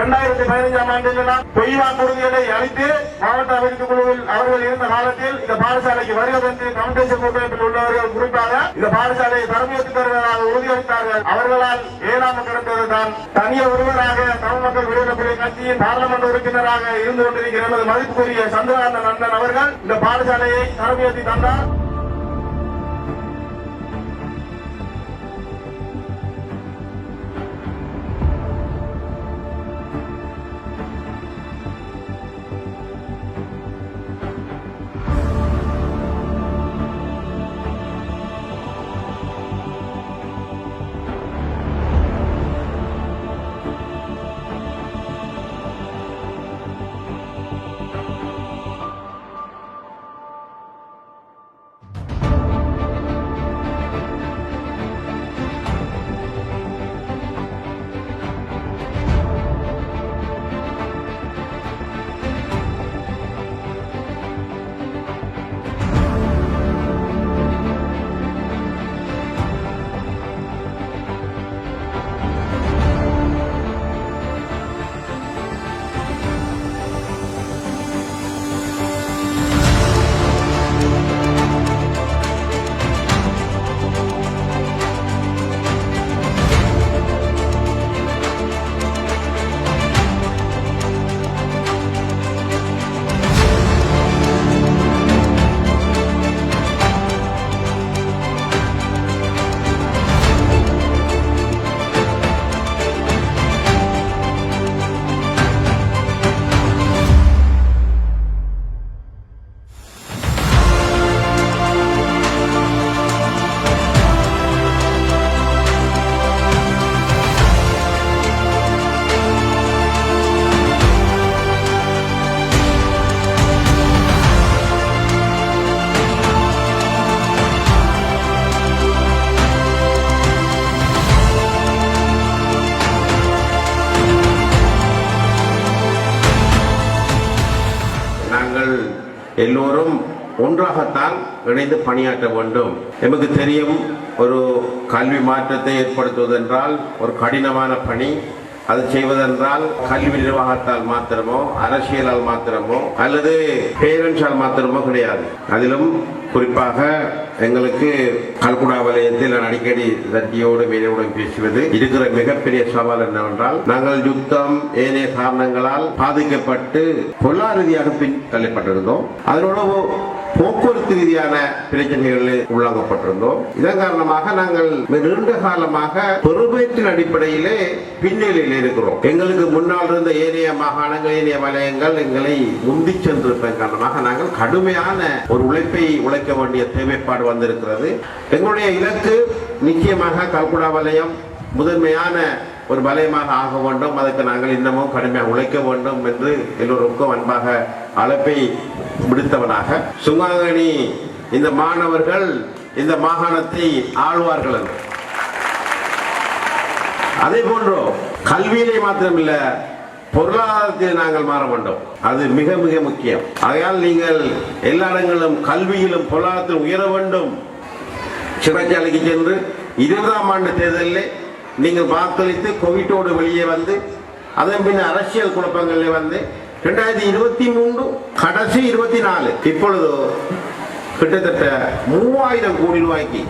இரண்டாயிரத்தி பதினைஞ்சாம் ஆண்டில் பொய் வாக்குறுதிகளை அளித்து மாவட்ட அபிவிருத்தி குழுவில் அவர்கள் இருந்த காலத்தில் இந்த பாடசாலைக்கு வருவதென்று கவுண்டேஷன் கூட்டமைப்பில் உள்ளவர்கள் குறிப்பாக இந்த பாடசாலையை தரமுயர்த்தி தருவதாக உறுதியளித்தார்கள். அவர்களால் ஏழாமல் கிடந்தது தான் தனிய ஒருவராக தமிழ் மக்கள் விடுதலை கட்சியின் பாராளுமன்ற உறுப்பினராக இருந்து கொண்டிருக்கிற நமது மதிப்புக்குரிய சந்திரகாந்தன் அண்ணன் அவர்கள் இந்த பாடசாலையை தரமுயர்த்தி தந்தார். எல்லோரும் ஒன்றாகத்தான் இணைந்து பணியாற்ற வேண்டும். எமக்கு தெரியும் ஒரு கல்வி மாற்றத்தை ஏற்படுத்துவதென்றால் ஒரு கடினமான பணி. அது செய்வதென்றால் கல்வி நிர்வாகத்தால் மாத்திரமோ அரசியலால் மாத்திரமோ அல்லது பேரண்ட்ஸால் மாத்திரமோ கிடையாது. அதிலும் குறிப்பாக எங்களுக்கு கல்குடா வலயத்தில் நான் அடிக்கடி சத்தியோடு வேலையுடன் பேசுவது. இருக்கிற மிகப்பெரிய சவால் என்னவென்றால் நாங்கள் யுத்தம் ஏனைய காரணங்களால் பாதிக்கப்பட்டு பொருளாதார ரீதியாக பின் தள்ளப்பட்டிருந்தோம். அதனோட போக்குவரத்து ரீதியான பிரச்சனைகளில் உள்ளாகப்பட்டிருந்தோம் இதன் காரணமாக நாங்கள் நீண்ட காலமாக பொறுப்பேற்றின் அடிப்படையிலே பின்னணியில் இருக்கிறோம். எங்களுக்கு முன்னால் இருந்த ஏனைய மாகாணங்கள் ஏனைய வலயங்கள் எங்களை முந்தி சென்றிருப்பதன் காரணமாக நாங்கள் கடுமையான ஒரு உழைப்பை உழைக்க வேண்டிய தேவைப்பாடு வந்திருக்கிறது. எங்களுடைய இலக்கு நிச்சயமாக கல்குடா வலயம் முதன்மையான ஒரு வலயமாக ஆக வேண்டும். அதற்கு நாங்கள் இன்னமும் கடுமையாக உழைக்க வேண்டும் என்று எல்லோருக்கும் அன்பாக அழைப்பை விடுத்தவனாக சுங்காங்கனி இந்த மாணவர்கள் இந்த மாகாணத்தை ஆழ்வார்கள் என்று. அதே போன்றோ கல்வியிலே மாத்திரமில்ல பொருளாதாரத்தில் நாங்கள் மாற வேண்டும். அது மிக மிக முக்கியம். ஆகையால் நீங்கள் எல்லா இடங்களிலும் கல்வியிலும் பொருளாதாரத்தில் உயர வேண்டும். சிறைச்சாலைக்கு சென்று இருபதாம் ஆண்டு தேர்தலில் நீங்கள் வாக்களித்து கோவிட்டோடு வெளியே வந்து அதன் பின் அரசியல் குழப்பங்களில் வந்து ரெண்டாயிரத்தி இருபத்தி மூன்று கடைசி இருபத்தி நாலு இப்பொழுது கிட்டத்தட்ட மூவாயிரம் கோடி ரூபாய்க்கு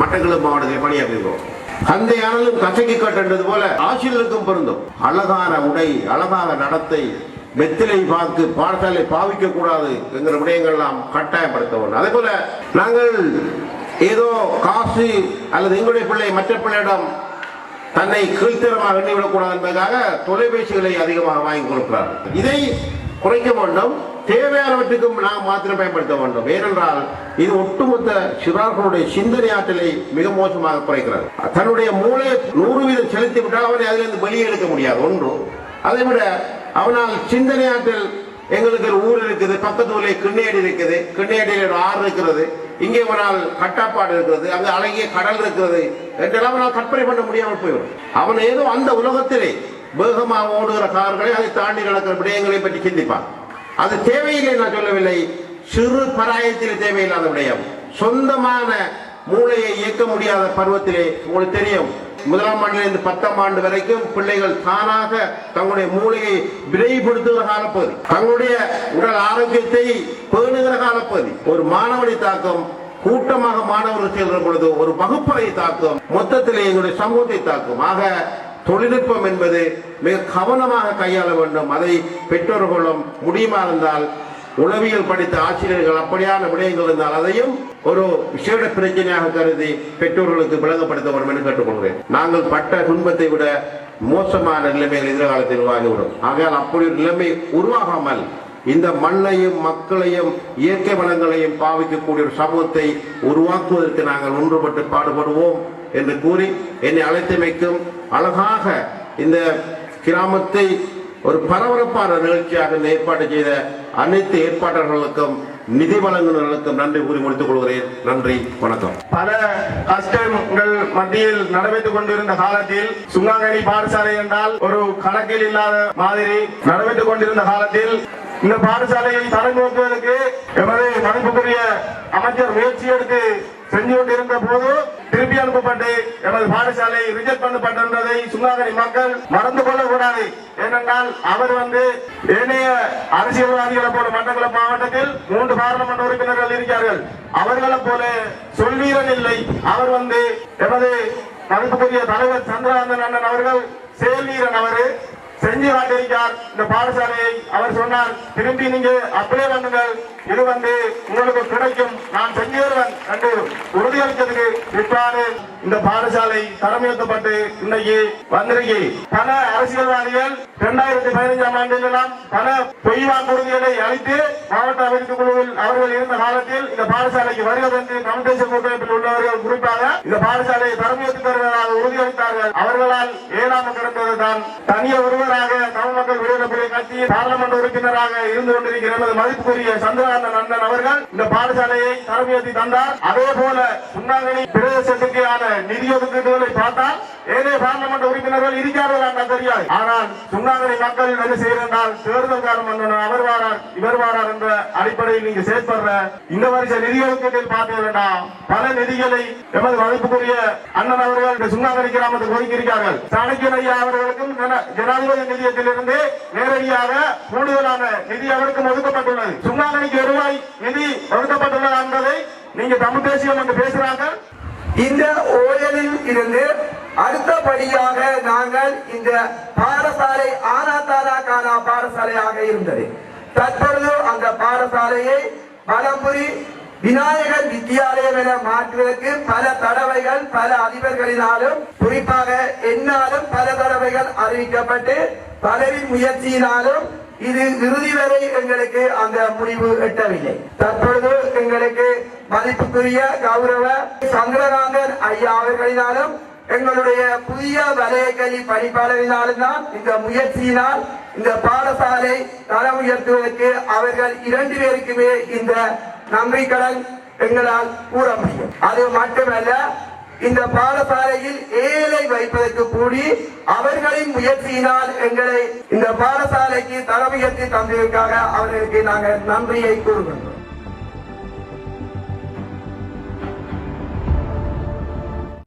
மட்டக்களப்பு மாவட்டத்தில் பணியாற்றுகிறோம். தந்தையானாலும் கசைக்கு கட்டது போல ஆசிரியர்களுக்கும் பொருந்தும். அழகான உடை அழகான நடத்தை வெத்திலை பார்த்து பாடசாலை பாவிக்க கூடாது என்கிற விடயங்கள் எல்லாம் கட்டாயப்படுத்த வேண்டும் அதே போல நாங்கள் ஏதோ காசு அல்லது எங்களுடைய பிள்ளை மற்ற பிள்ளையிடம் தன்னை கீழ்த்தரமாக எண்ணிவிடக்கூடாது என்பதற்காக தொலைபேசிகளை அதிகமாக வாங்கி கொடுக்கிறார்கள். இதை குறைக்க வேண்டும். தேவையானவற்றுக்கும் நாம் மாத்திரம் பயன்படுத்த வேண்டும். ஏனென்றால் இது ஒட்டுமொத்த சிறார்களுடைய சிந்தனை ஆற்றலை மிக மோசமாக குறைக்கிறது. தன்னுடைய மூளை நூறு வீதம் செலுத்தி விட்டால் அவனை அதிலிருந்து வெளியே எடுக்க முடியாது. ஒன்று. அதை விட அவனால் சிந்தனை ஆற்றல் எங்களுக்கு ஒரு ஊர் இருக்குது பக்கத்து ஊரில் கிண்ணேடி இருக்குது. கிண்ணேடியில் ஒரு ஆறு இருக்கிறது. இங்கே அவனால் கட்டாப்பாடு இருக்கிறது அங்கு அழகிய கடல் இருக்கிறது என்றெல்லாம் நான் கற்பனை பண்ண முடியாமல் போயிடும் அவன் ஏதோ அந்த உலகத்திலே வேகமாக ஓடுகிற கார்களை அதை தாண்டி நடக்கிற விடயங்களை பற்றி சிந்திப்பான். அது தேவையில்லை நான் சொல்லவில்லை. சிறு பராயத்தில் தேவையில்லாத விடயம். சொந்தமான மூளையை இயக்க முடியாத பருவத்திலே உங்களுக்கு தெரியும். முதலாம் ஆண்டிலிருந்து பத்தாம் ஆண்டு வரைக்கும் பிள்ளைகள் தானாக தங்களுடைய மூளையை விரைவுபடுத்துகிற காலப்பகுதி. தங்களுடைய உடல் ஆரோக்கியத்தை பேணுகிற காலப்பகுதி. ஒரு மாணவனை தாக்கம் கூட்டமாக மாணவர்கள் செல்கிற பொழுது ஒரு வகுப்பறை தாக்கும் மொத்தத்திலே எங்களுடைய சமூகத்தை தாக்கும். ஆக தொழில்நுட்பம் என்பது மிக கவனமாக கையாள வேண்டும். அதை பெற்றோர்களும் முடியுமா இருந்தால் உளவியல் படித்த ஆசிரியர்கள் அப்படியான விடயங்கள் இருந்தால் அதையும் ஒரு விசேட பிரச்சனையாக கருதி பெற்றோர்களுக்கு விளங்கப்படுத்த வேண்டும் என்று கேட்டுக்கொள்கிறேன். நாங்கள் பட்ட துன்பத்தை விட மோசமான நிலைமைகள் எதிர்காலத்தில் உருவாகிவிடும். ஆகையால் அப்படி ஒரு நிலைமை உருவாகாமல் இந்த மண்ணையும் மக்களையும் இயற்கை வளங்களையும் பாவிக்கக்கூடிய ஒரு சமூகத்தை உருவாக்குவதற்கு நாங்கள் ஒன்றுபட்டு பாடுபடுவோம் என்று கூறி என்னை அழைத்தமைக்கும் அழகாக இந்த கிராமத்தை ஒரு பரபரப்பான நிகழ்ச்சியாக ஏற்பாடு செய்த அனைத்து ஏற்பாட்டாளர்களுக்கும் நிதி வழங்குநர்களுக்கும் நன்றி கூறி முடித்துக் கொள்கிறேன். நன்றி வணக்கம். பல கஷ்டங்கள் மத்தியில் நடைபெற்றுக் கொண்டிருந்த காலத்தில் சுங்காங்கனி பாடசாலை என்றால் ஒரு கணக்கில் இல்லாத மாதிரி நடைபெற்றுக் கொண்டிருந்த காலத்தில் இந்த பாடசாலையை தரம் நோக்குவதற்கு எமது மதிப்புக்குரிய அமைச்சர் முயற்சி எடுத்து செஞ்சு கொண்டிருந்த போது திருப்பி அனுப்பப்பட்டு எமது பாடசாலை ரிஜெக்ட் பண்ணப்பட்டிருந்ததை சுங்காகரி மக்கள் மறந்து கொள்ளக்கூடாது. ஏனென்றால் அவர் வந்து ஏனைய அரசியல்வாதிகளை போல மட்டக்குளம் மாவட்டத்தில் மூன்று பாராளுமன்ற உறுப்பினர்கள் இருக்கிறார்கள். அவர்களை போல சொல்வீரன் இல்லை. அவர் வந்து எமது மதிப்புக்குரிய தலைவர் சந்திராந்தன் அண்ணன் அவர்கள் செயல் வீரன் அவரு செஞ்சு வந்திருக்கார் இந்த பாடசாலையை அவர் சொன்னார் திரும்பி நீங்க அப்ளை பண்ணுங்கள் இது வந்து உங்களுக்கு கிடைக்கும். நான் செஞ்சு வருவேன் என்று உறுதியளித்ததுக்கு இவ்வாறு இந்த பாடசாலை தரமுயர்த்தப்பட்டு இன்னைக்கு வந்திருக்கு. பல அரசியல்வாதிகள் இரண்டாயிரத்தி பதினைஞ்சாம் ஆண்டிலெல்லாம் பல பொய் வாக்குறுதிகளை அளித்து மாவட்ட அபிவிருத்தி குழுவில் அவர்கள் இருந்த காலத்தில் இந்த பாடசாலைக்கு வருவதென்று கம்யூனிகேஷன் கூட்டமைப்பில் உள்ளவர்கள் குறிப்பாக இந்த பாடசாலையை தரமுயர்த்தி தருவதாக உறுதியளித்தார்கள். அவர்களால் ஏழாமல் கிடந்தது தான் தனிய தமிழ் மக்கள் விடுதலை புலி கட்சியின் பாராளுமன்ற உறுப்பினராக இருந்து கொண்டிருக்கிற எனது மதிப்புக்குரிய சந்திரகாந்தன் அண்ணன் அவர்கள் இந்த பாடசாலையை தரமுயர்த்தி தந்தார். அதே போல சுண்ணாங்கனி பிரதேசத்துக்கான நிதி ஒதுக்கீடுகளை பார்த்தால் ஏனைய பார்லமெண்ட் உறுப்பினர்கள் இருக்கிறார்கள் என்றால் தெரியாது. ஆனால் சுண்ணாங்கரை மக்கள் என்ன செய்கிறால் தேர்தல் காலம் அவர் வாரார் இவர் வாரார் என்ற அடிப்படையில் நீங்க செயற்படுற இந்த வருஷ நிதி ஒதுக்கீட்டில் பார்த்தீங்கன்னா பல நிதிகளை எமது வகுப்புக்குரிய அண்ணன் அவர்கள் இந்த சுண்ணாங்கனி கிராமத்துக்கு ஒதுக்கியிருக்கிறார்கள். சாணக்கியன் ஐயா அவர்களுக்கும் ஜனாதிபதி நிதியத்திலிருந்து நேரடியாக கூடுதலான நிதி அவருக்கும் ஒதுக்கப்பட்டுள்ளது. சுண்ணாங்கரைக்கு வருவாய் நிதி ஒதுக்கப்பட்டுள்ளது என்பதை நீங்க தமிழ் தேசியம் என்று பேசுறாங்க. இந்த ஓயலில் இருந்து அடுத்தபடியாக நாங்கள் இந்த பாடசாலை ஆனாத்தானா கானா பாடசாலையாக இருந்தது. தற்பொழுது அந்த பாடசாலையை பலம்புரி விநாயகர் வித்தியாலயம் என மாற்றுவதற்கு பல தடவைகள் பல அதிபர்களினாலும் குறிப்பாக என்னாலும் பல தடவைகள் அறிவிக்கப்பட்டு பலரின் முயற்சியினாலும் இது இறுதி வரை எங்களுக்கு அந்த முடிவு எட்டவில்லை. தற்பொழுது எங்களுக்கு மதிப்புக்குரிய கௌரவ சங்கரகாந்தன் ஐயா அவர்களினாலும் எங்களுடைய புதிய வலய பணிப்பாளரினால்தான் தான் இந்த முயற்சியினால் இந்த பாடசாலை தரம் உயர்த்துவதற்கு அவர்கள் இரண்டு பேருக்குமே இந்த நன்றி கடன் எங்களால் கூற முடியும். அது மட்டுமல்ல இந்த பாடசாலையில் ஏழை வைப்பதற்கு கூடி அவர்களின் முயற்சியினால் எங்களை இந்த பாடசாலைக்கு தரம் உயர்த்தி தந்ததற்காக அவர்களுக்கு நாங்கள் நன்றியை கூறுகின்றோம்.